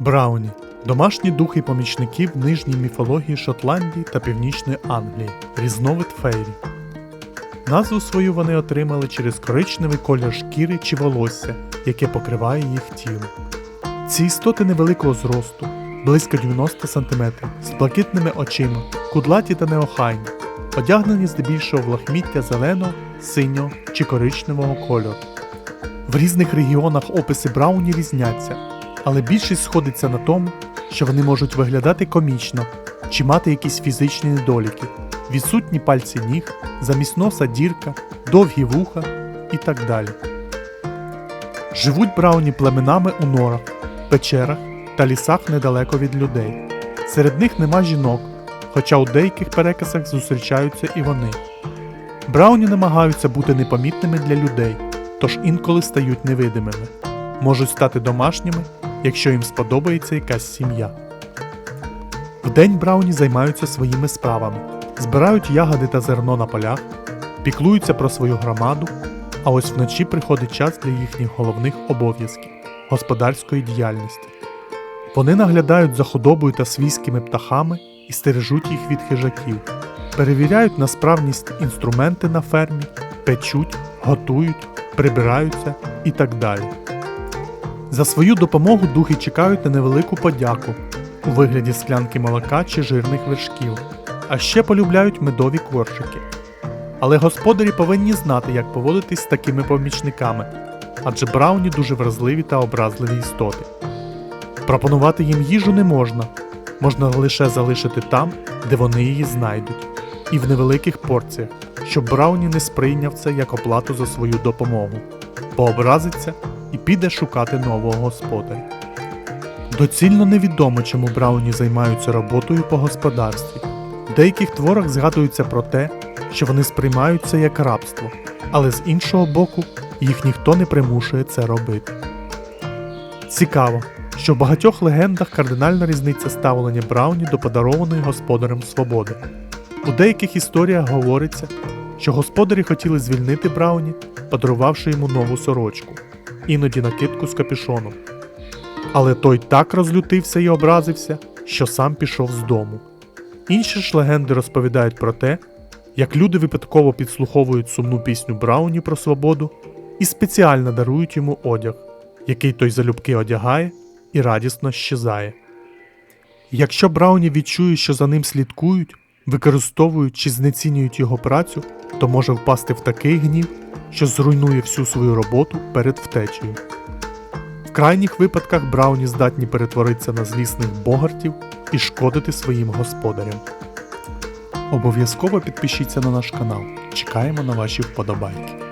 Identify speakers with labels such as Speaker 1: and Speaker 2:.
Speaker 1: Брауні домашні духи помічники в нижній міфології Шотландії та Північної Англії, різновид фейрі. Назву свою вони отримали через коричневий колір шкіри чи волосся, яке покриває їх тіло. Ці істоти невеликого зросту, близько 90 см, з блакитними очима, кудлаті та неохайні, одягнені здебільшого в лахміття зеленого, синього чи коричневого кольору. В різних регіонах описи Брауні різняться, але більшість сходиться на тому, що вони можуть виглядати комічно чи мати якісь фізичні недоліки, відсутні пальці ніг, замість носа дірка, довгі вуха і так далі. Живуть брауні племенами у норах, печерах та лісах недалеко від людей. Серед них нема жінок, хоча у деяких переказах зустрічаються і вони. Брауні намагаються бути непомітними для людей, тож інколи стають невидимими. Можуть стати домашніми, якщо їм сподобається якась сім'я. Вдень брауні займаються своїми справами, збирають ягоди та зерно на полях, піклуються про свою громаду, а ось вночі приходить час для їхніх головних обов'язків господарської діяльності. Вони наглядають за худобою та свійськими птахами і стережуть їх від хижаків, перевіряють на справність інструменти на фермі, печуть, готують, прибираються і так далі. За свою допомогу духи чекають на невелику подяку у вигляді склянки молока чи жирних вершків, а ще полюбляють медові коржики. Але господарі повинні знати, як поводитись з такими помічниками, адже брауні дуже вразливі та образливі істоти. Пропонувати їм їжу не можна, можна лише залишити там, де вони її знайдуть, і в невеликих порціях, щоб Брауні не сприйняв це як оплату за свою допомогу, пообразиться і піде шукати нового господаря. Доцільно невідомо, чому Брауні займаються роботою по господарстві. В деяких творах згадується про те, що вони сприймають це як рабство, але з іншого боку, їх ніхто не примушує це робити. Цікаво, що в багатьох легендах кардинальна різниця ставлення Брауні до подарованої господарем свободи. У деяких історіях говориться, що господарі хотіли звільнити Брауні, подарувавши йому нову сорочку, іноді накидку з капюшоном. Але той так розлютився і образився, що сам пішов з дому. Інші ж легенди розповідають про те, як люди випадково підслуховують сумну пісню Брауні про свободу і спеціально дарують йому одяг, який той залюбки одягає і радісно щезає. Якщо Брауні відчує, що за ним слідкують, використовують чи знецінюють його працю, то може впасти в такий гнів, що зруйнує всю свою роботу перед втечею. В крайніх випадках Брауні здатні перетворитися на злісних богартів і шкодити своїм господарям. Обов'язково підпишіться на наш канал. Чекаємо на ваші вподобайки.